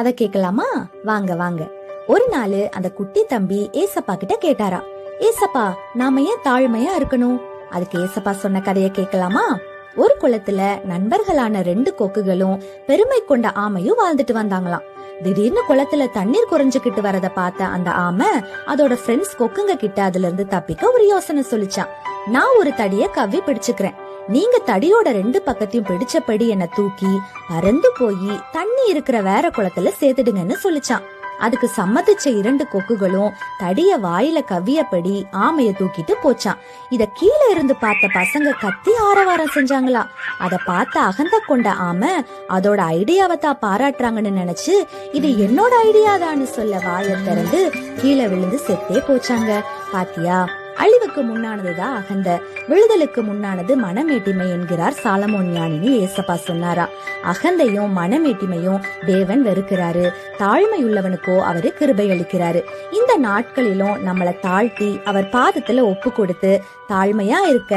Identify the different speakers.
Speaker 1: அத கேக்கலாமா? வாங்க வாங்க. ஒரு நாள் அந்த குட்டி தம்பி ஏசப்பா கிட்ட கேட்டாரா ஏசப்பா நாம ஏன் தாழ்மையா இருக்கணும்? அதுக்கு ஏசப்பா சொன்ன கதைய கேக்கலாமா? ஒரு குளத்துல நண்பர்களான ரெண்டு கொக்குகளும் பெருமை கொண்ட ஆமையும் வாழ்ந்துட்டு வந்தாங்களாம். திடீர்னு குளத்துல தண்ணீர் குறைஞ்சுகிட்டு வரத பார்த்த அந்த ஆமை அதோட ஃப்ரெண்ட்ஸ் கொக்குங்க கிட்ட அதுல இருந்து தப்பிக்க ஒரு யோசனை சொல்லிச்சான். நான் ஒரு தடிய கவ்வி பிடிச்சுக்கிறேன். நீங்க தடியோட ரெண்டு பக்கத்தையும் பிடிச்சபடி என்ன தூக்கி பறந்து போய் தண்ணி இருக்கிற வேற குளத்துல சேர்த்துடுங்கன்னு சொல்லிச்சான். அதுக்கு சம்மதிச்ச இரண்டு கொக்குகளும் தடிய வாயில கவ்வியபடி ஆமைய தூக்கிட்டு போச்சான் இத கீழே இருந்து பார்த்த பசங்க கத்தி ஆரவாரம் செஞ்சாங்களா. அத பார்த்த அகந்த கொண்ட ஆமை அதோட ஐடியாவை தான் பாராட்டுறாங்கன்னு நினைச்சு இது என்னோட ஐடியாதான்னு சொல்ல வாயை திறந்து கீழே விழுந்து செத்தே போச்சாங்க. பாத்தியா? அழிவுக்கு முன்னானதுதான் அகந்த விழுதலுக்கு முன்னானது மனமேட்டிமை என்கிறார் சாலமோன் ஞானினி ஏசப்பா சொன்னாரா. அகந்தையும் மனமேட்டிமையும் தேவன் வெறுக்கிறாரு. தாழ்மையுள்ளவனுக்கோ அவரு கிருபை அளிக்கிறாரு. இந்த நாட்களிலும் நம்மளை தாழ்த்தி அவர் பாதத்துல ஒப்பு கொடுத்து தாழ்மையா இருக்க